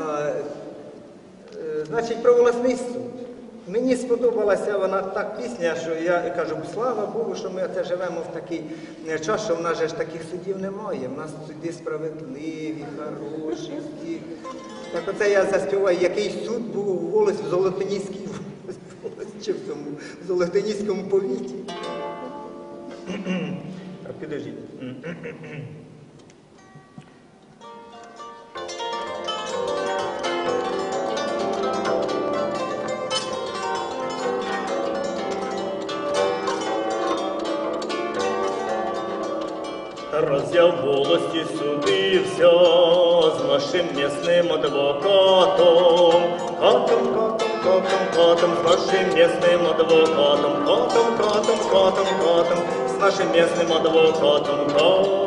е, Значить, про волосний суд. Мені сподобалася вона так пісня, що я кажу, слава Богу, що ми оце живемо в такий е, час, що в нас же ж таких судів немає. В нас суди справедливі, хороші, всі. Так оце я заспіваю, який суд був у волос в Золотоніській чи в цьому в Золотоніському повіті. Так, Раз я в волості судився з нашим м'ясним адвокатом, катом, катом, катом, катом, з нашим м'ясним адвокатом, катом, катом, катом, катом, з нашим м'ясним адвокатом, катом.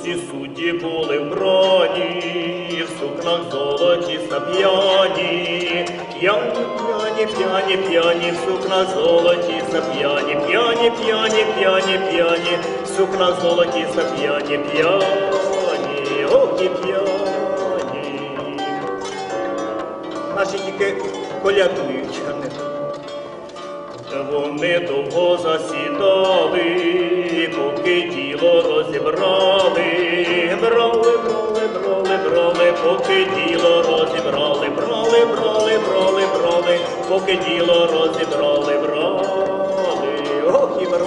Усі судді були вбрані, в сукнах золоті сап'яні, п'яні, п'яні, п'яні, п'яні, в сукнах золоті сап'яні, п'яні, п'яні, п'яні, п'яні, в сукнах золоті сап'яні, п'яні, ох і п'яні. Наші тільки колядують. Вони довго засідали, поки діло розібрали, брали, брали, брали, брали, поки діло розібрали, брали, брали, брали, брали, поки діло розібрали, брали, ох і брали.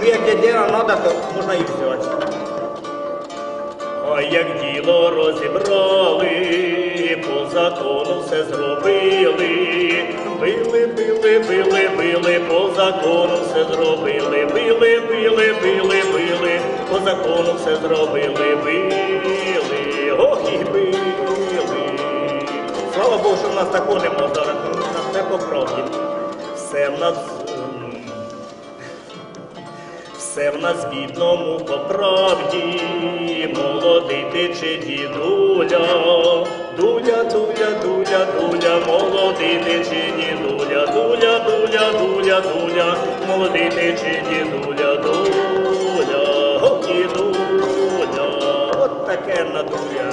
Ну, як дядя треба, то можна і взяти. А як діло розібрали, по закону все зробили. Закону все зробили. Били, били, били, били, по закону все зробили. Били, ох і били. Слава Богу, що в нас такого нема зараз. У нас все по. Все в нас. Все в нас бідному по правді, молодий ти чи дідуля, дуля, дуля, дуля, дуля, молодий ти чи дідуля, дуля, дуля, дуля, дуля, молодий ти чи дідуля, дуля, дідуля, от таке надуля.